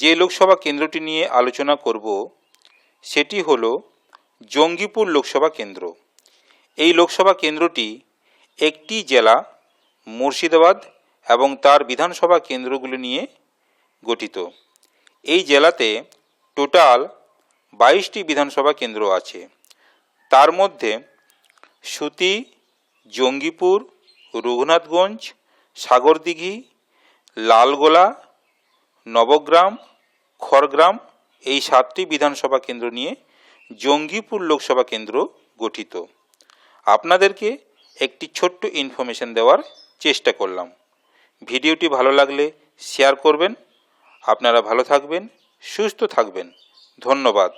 যে লোকসভা কেন্দ্রটি নিয়ে আলোচনা করব, সেটি হল জঙ্গিপুর লোকসভা কেন্দ্র। এই লোকসভা কেন্দ্রটি একটি জেলা, মুর্শিদাবাদ এবং তার বিধানসভা কেন্দ্রগুলি নিয়ে গঠিত। এই জেলাতে টোটাল বাইশটি বিধানসভা কেন্দ্র আছে। তার মধ্যে সুতি, জঙ্গিপুর, রঘুনাথগঞ্জ, সাগরদিঘি, লালগোলা, নবগ্রাম খড়গ্রাম এই সাতটি বিধানসভা কেন্দ্র নিয়ে জঙ্গিপুর লোকসভা কেন্দ্র গঠিত। আপনাদেরকে একটি ছোট্ট ইনফরমেশন দেওয়ার চেষ্টা করলাম। ভিডিওটি ভালো লাগলে শেয়ার করবেন। আপনারা ভালো থাকবেন, সুস্থ থাকবেন। ধন্যবাদ।